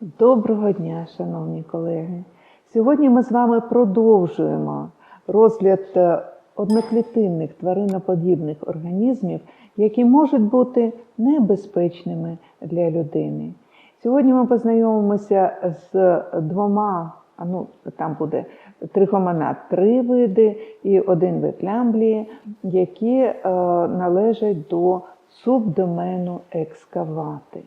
Доброго дня, шановні колеги! Сьогодні ми з вами продовжуємо розгляд е, одноклітинних твариноподібних організмів, які можуть бути небезпечними для людини. Сьогодні ми познайомимося з двома, а ну там буде трихомонад три види і один вид лямблії, які е, належать до субдомену екскавати.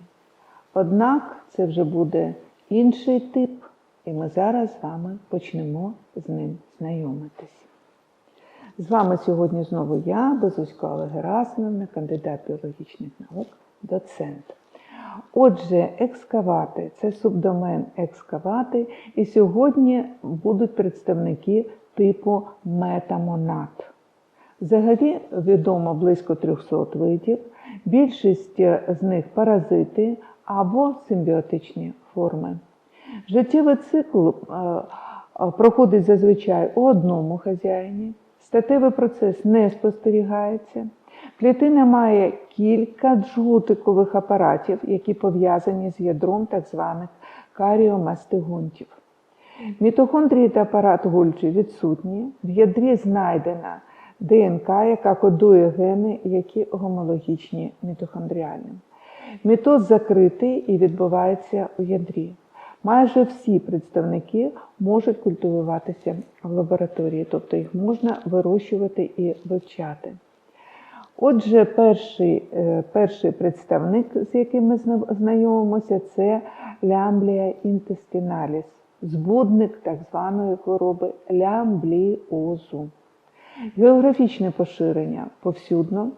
Однак це вже буде інший тип, і ми зараз з вами почнемо з ним знайомитись. З вами сьогодні знову я, Безуська Олег Герасимовна, кандидат біологічних наук, доцент. Отже, екскавати це субдомен екскавати, і сьогодні будуть представники типу метамонад. Взагалі відомо близько 300 видів, більшість з них паразити або симбіотичні форми. Життєвий цикл е, е, проходить зазвичай у одному хазяїні, статевий процес не спостерігається. Клітина має кілька джгутикових апаратів, які пов'язані з ядром так званих каріомастигунтів. Мітохондрії та апарат Гольджі відсутні. В ядрі знайдена ДНК, яка кодує гени, які гомологічні мітохондріальним. Мітоз закритий і відбувається у ядрі. Майже всі представники можуть культивуватися в лабораторії, тобто їх можна вирощувати і вивчати. Отже, перший е, перший представник, з яким ми знайомимося, це лямблія інтестиналіс, збудник так званої хвороби лямбліозу. Географічне поширення повсюдно.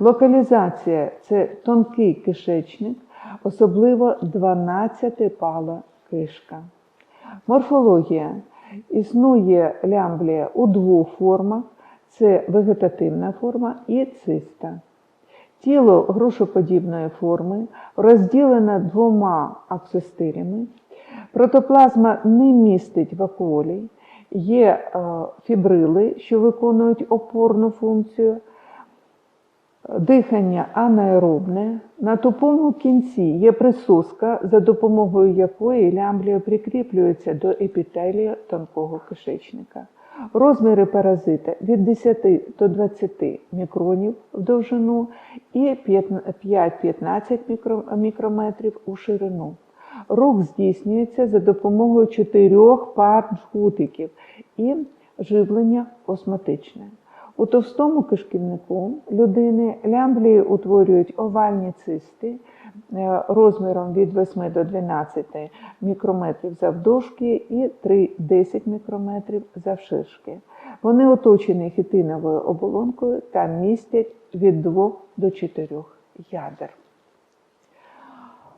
Локалізація це тонкий кишечник, особливо 12-пала кишка. Морфологія існує лямблія у двох формах: це вегетативна форма і циста. Тіло грушоподібної форми розділене двома аксостилями. Протоплазма не містить вакуолій, є е, фібрили, що виконують опорну функцію. Дихання анаеробне. На тупому кінці є присоска, за допомогою якої лямблія прикріплюється до епітелія тонкого кишечника. Розміри паразита від 10 до 20 мікронів в довжину і 5-15 мікрометрів у ширину. Рух здійснюється за допомогою чотирьох пар жгутиків і живлення осмотичне. У товстому кишківнику людини лямблії утворюють овальні цисти е, розміром від 8 до 12 мікрометрів завдовжки і 3-10 мікрометрів завширшки. Вони оточені хітиновою оболонкою та містять від 2 до 4 ядер.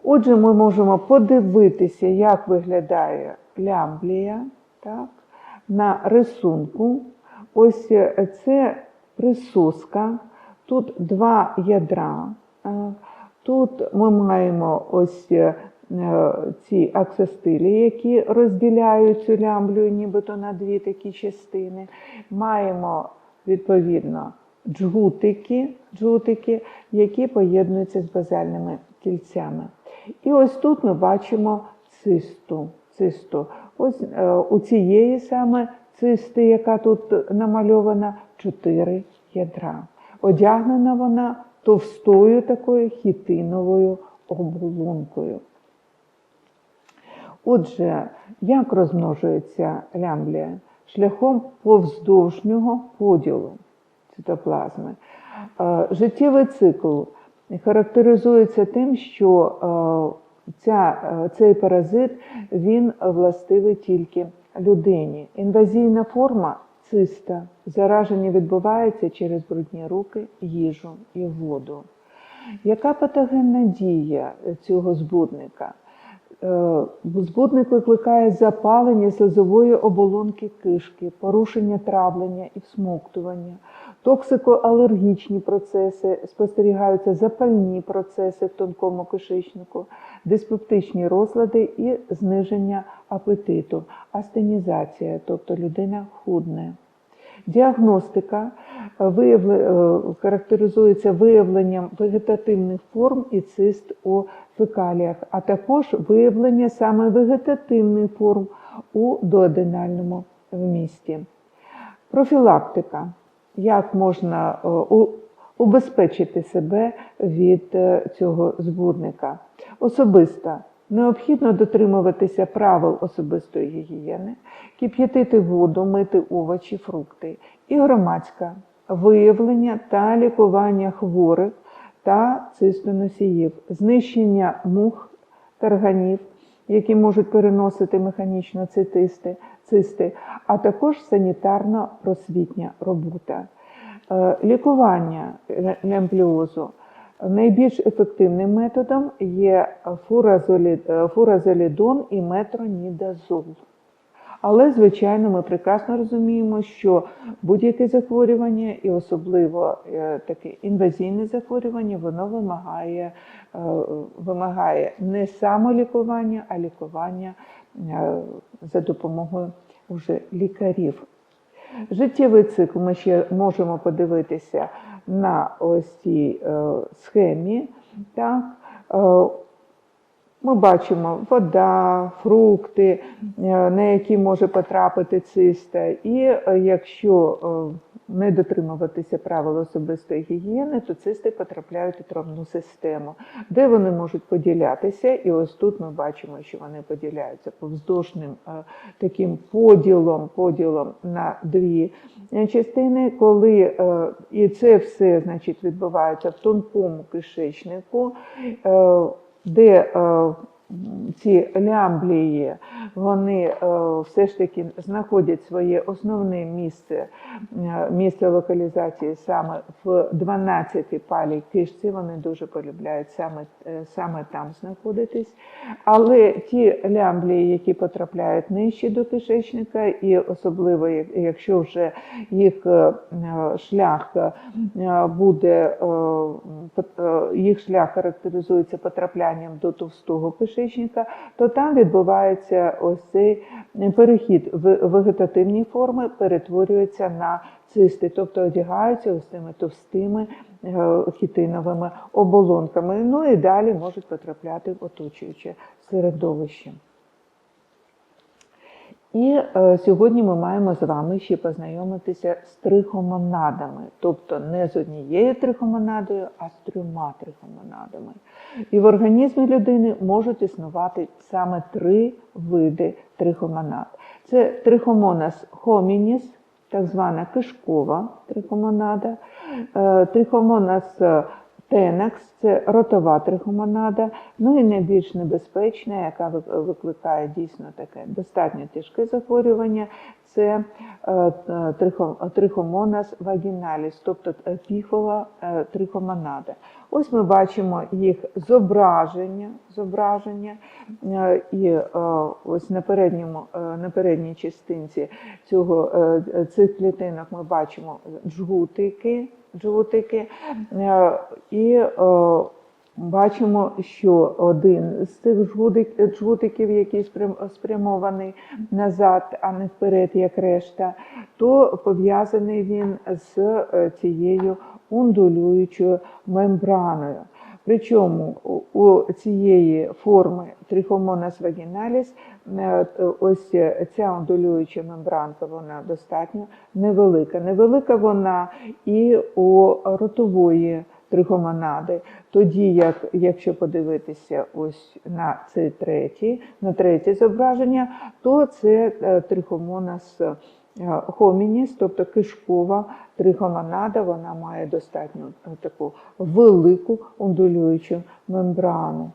Отже, ми можемо подивитися, як виглядає лямблія так, на рисунку. Ось е, це присоска, тут два ядра. Тут ми маємо ось е, ці аксостилі, які розділяють цю лямблю нібито на дві такі частини. Маємо, відповідно, джгутики, джгутики, які поєднуються з базальними кільцями. І ось тут ми бачимо цисту. цисту. Ось е, у цієї саме цисти, яка тут намальована, чотири ядра. Одягнена вона товстою такою хітиновою оболонкою. Отже, як розмножується лямблія? Шляхом повздовжнього поділу цитоплазми. Е, життєвий цикл характеризується тим, що е, ця, е, цей паразит він властивий тільки людині. Інвазійна форма циста. Зараження відбувається через брудні руки, їжу і воду. Яка патогенна дія цього збудника? Е, збудник викликає запалення слизової оболонки кишки, порушення травлення і всмоктування, токсикоалергічні процеси, спостерігаються запальні процеси в тонкому кишечнику, диспептичні розлади і зниження апетиту, астенізація, тобто людина худне. Діагностика е, характеризується виявленням вегетативних форм і цист у фекаліях, а також виявлення саме вегетативних форм у дуоденальному вмісті. Профілактика. Як можна е, убезпечити себе від е, цього збудника? Особиста. Необхідно дотримуватися правил особистої гігієни, кип'ятити воду, мити овочі, фрукти. І громадська виявлення та лікування хворих та цистоносіїв, знищення мух, тарганів, які можуть переносити механічно цитисти, цисти, а також санітарно-просвітня робота. Е, Лікування лемпліозу найбільш ефективним методом є е, фуразолідон і метронідазол. Але, звичайно, ми прекрасно розуміємо, що будь-яке захворювання, і особливо е, таке інвазійне захворювання, воно вимагає, е, вимагає не самолікування, а лікування е, за допомогою вже лікарів. Життєвий цикл ми ще можемо подивитися на ось цій схемі. Так? Ми бачимо вода, фрукти, е, на які може потрапити циста. І е, якщо е, не дотримуватися правил особистої гігієни, то цисти потрапляють у травну систему, де вони можуть поділятися. І ось тут ми бачимо, що вони поділяються повздовжним е, таким поділом, поділом на дві частини, коли і це все значить, відбувається в тонкому кишечнику. Де е, ці лямблії вони е, все ж таки знаходять своє основне місце, е, місце локалізації саме в 12-й палій кишці. Вони дуже полюбляють саме, е, саме там знаходитись. Але ті лямблії, які потрапляють нижче до кишечника, і особливо якщо вже їх шлях буде їх шлях характеризується потраплянням до товстого кишечника, то там відбувається ось цей перехід в вегетативні форми, перетворюється на цисти, тобто одягаються ось цими товстими е, хітиновими оболонками. Ну і далі можуть потрапляти в оточуюче середовище. І е, сьогодні ми маємо з вами ще познайомитися з трихомонадами, тобто не з однією трихомонадою, а з трьома трихомонадами. І в організмі людини можуть існувати саме три види трихомонад. Це трихомонас хомініс, так звана кишкова трихомонада, е, трихомонас Тенекс це ротова трихомонада, ну і найбільш небезпечна, яка викликає дійсно таке достатньо тяжке захворювання, це е, трихо- трихомонас вагіналіс, тобто піхова е, трихомонада. Ось ми бачимо їх зображення, зображення е, і ось на, передньому, на передній частинці цього, цих клітинок ми бачимо джгутики, джгутики е, і е, бачимо, що один з цих жгутик- жгутиків, який спрямований назад, а не вперед, як решта, то пов'язаний він з е, цією ондулюючою мембраною. Причому у- цієї форми трихомонас вагіналіс е, ось ця ондулююча мембранка, вона достатньо невелика. Невелика вона і у ротової трихомонади. Тоді, як, якщо подивитися ось на цей третій, на третє зображення, то це е, трихомонас е, хомініс, тобто кишкова трихомонада, вона має достатньо е, таку велику ондулюючу мембрану.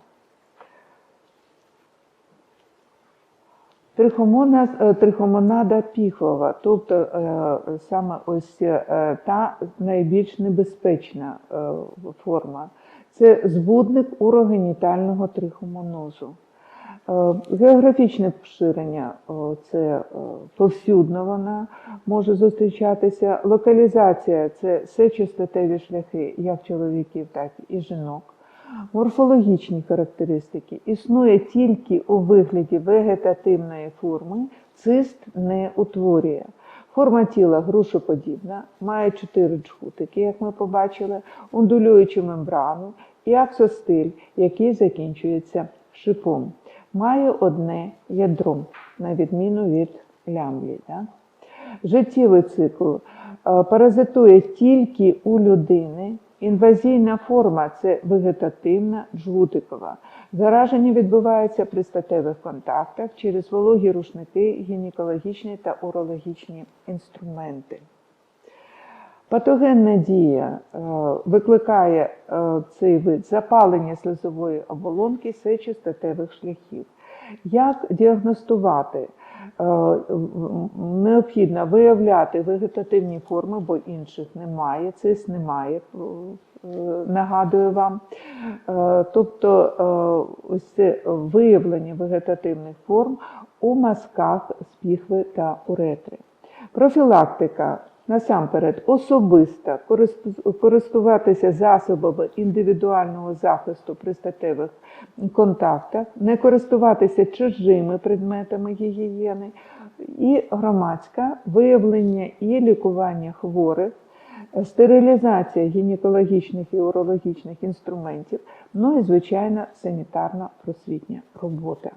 Е, трихомонада піхова, тобто е, саме ось е, та найбільш небезпечна е, форма. Це збудник урогенітального трихомонозу. Е, Географічне поширення це е, повсюдно вона може зустрічатися. Локалізація це сечостатеві шляхи як чоловіків, так і жінок. Морфологічні характеристики існує тільки у вигляді вегетативної форми, цист не утворює. Форма тіла грушоподібна, має чотири джгутики, як ми побачили, ондулюючу мембрану і аксостиль, який закінчується шипом. Має одне ядро, на відміну від лямблі. Так? Життєвий цикл е, паразитує тільки у людини. Інвазійна форма це вегетативна джгутикова. Зараження відбувається при статевих контактах через вологі рушники, гінекологічні та урологічні інструменти. Патогенна дія е, викликає е, цей вид запалення слизової оболонки сечостатевих шляхів. Як діагностувати? Е, Необхідно виявляти вегетативні форми, бо інших немає, цис немає, нагадую вам. Тобто ось це виявлення вегетативних форм у мазках з піхви та уретри. Профілактика насамперед особиста, користу- користуватися засобами індивідуального захисту при статевих контактах, не користуватися чужими предметами гігієни, і громадська виявлення і лікування хворих, стерилізація гінекологічних і урологічних інструментів, ну і звичайно санітарно-просвітня робота.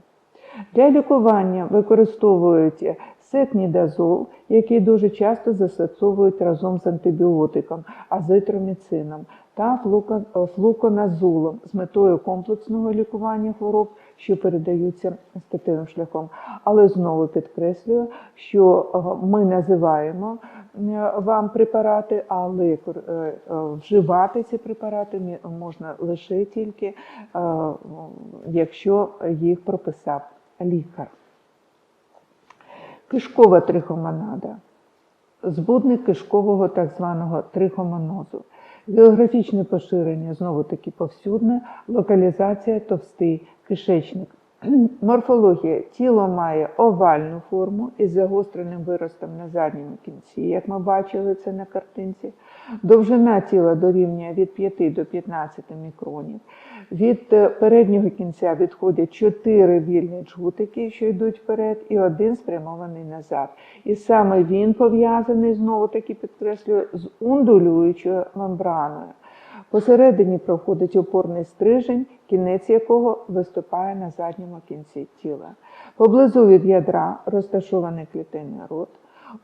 Для лікування використовують секнідазол, який дуже часто застосовують разом з антибіотиком, азитроміцином та флуко- флуконазолом з метою комплексного лікування хвороб, що передаються статевим шляхом. Але знову підкреслюю, що е, ми називаємо е, вам препарати, але е, вживати ці препарати можна лише тільки, якщо їх прописав лікар. Кишкова трихомонада. Збудник кишкового так званого трихомонозу. Географічне поширення знову таки повсюдне, локалізація товстий кишечник. Морфологія. Тіло має овальну форму із загостреним виростом на задньому кінці, як ми бачили це на картинці. Довжина тіла дорівнює від 5 до 15 мікронів. Від е, переднього кінця відходять 4 вільні джгутики, що йдуть вперед, і один спрямований назад. І саме він пов'язаний, знову таки підкреслюю, з ундулюючою мембраною. Посередині проходить опорний стрижень, кінець якого виступає на задньому кінці тіла. Поблизу від ядра розташований клітинний рот.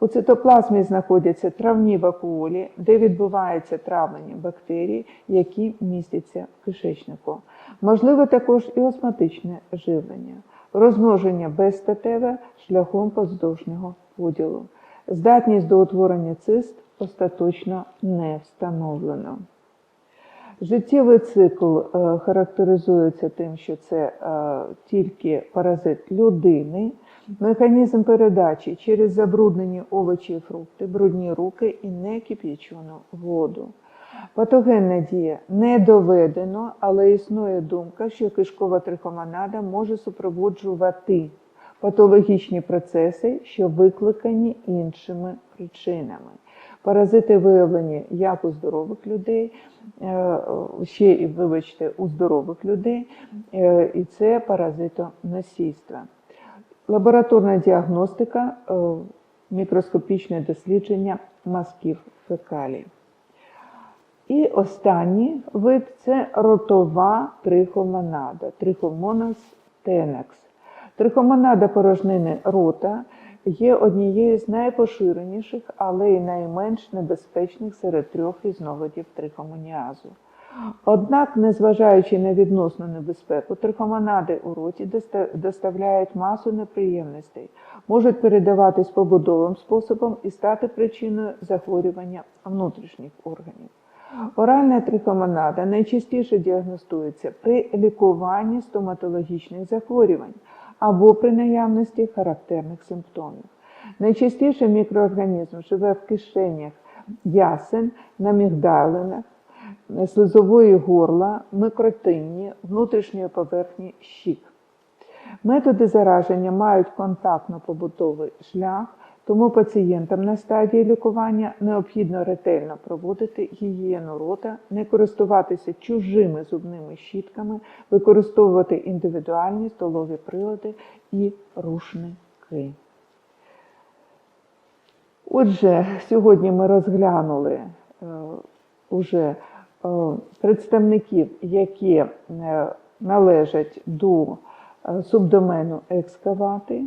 У цитоплазмі знаходяться травні вакуолі, де відбувається травлення бактерій, які містяться в кишечнику. Можливе також і осматичне живлення, розмноження безстатеве шляхом поздовжнього поділу. Здатність до утворення цист остаточно не встановлено. Життєвий цикл е, характеризується тим, що це е, тільки паразит людини, механізм передачі через забруднені овочі і фрукти, брудні руки і некип'ячену воду. Патогенна дія не доведено, але існує думка, що кишкова трихомонада може супроводжувати патологічні процеси, що викликані іншими причинами. Паразити виявлені як у здорових людей, е, ще і, вибачте, у здорових людей, е, і це паразитоносійство. Лабораторна діагностика, е, мікроскопічне дослідження мазків фекалій. І останній вид це ротова трихомонада, трихомонас тенекс. Трихомонада порожнини рота є однією з найпоширеніших, але й найменш небезпечних серед трьох різновидів трихомоніазу. Однак, незважаючи на відносну небезпеку, трихомонади у роті доставляють масу неприємностей, можуть передаватись побудовим способом і стати причиною захворювання внутрішніх органів. Оральна трихомонада найчастіше діагностується при лікуванні стоматологічних захворювань або при наявності характерних симптомів. Найчастіше мікроорганізм живе в кишенях ясен, на мігдалинах, слизової горла, микротинні, внутрішньої поверхні щік. Методи зараження мають контактно-побутовий шлях, тому пацієнтам на стадії лікування необхідно ретельно проводити гігієну рота, не користуватися чужими зубними щітками, використовувати індивідуальні столові прилади і рушники. Отже, сьогодні ми розглянули е, уже е, представників, які е, належать до е, субдомену екскавати.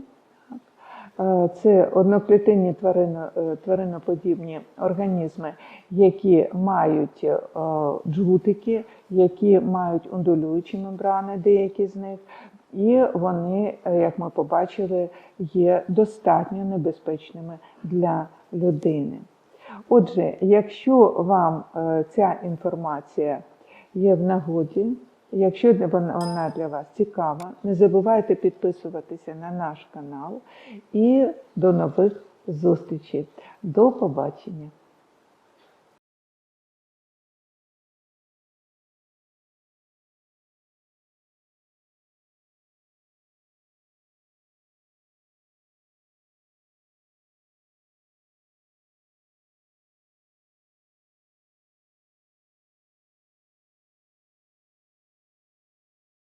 Е, Це одноклітинні е, твариноподібні організми, які мають е, джгутики, які мають ондулюючі мембрани, деякі з них, і вони, як ми побачили, є достатньо небезпечними для людини. Отже, якщо вам ця інформація є в нагоді, якщо вона для вас цікава, не забувайте підписуватися на наш канал і до нових зустрічей. До побачення!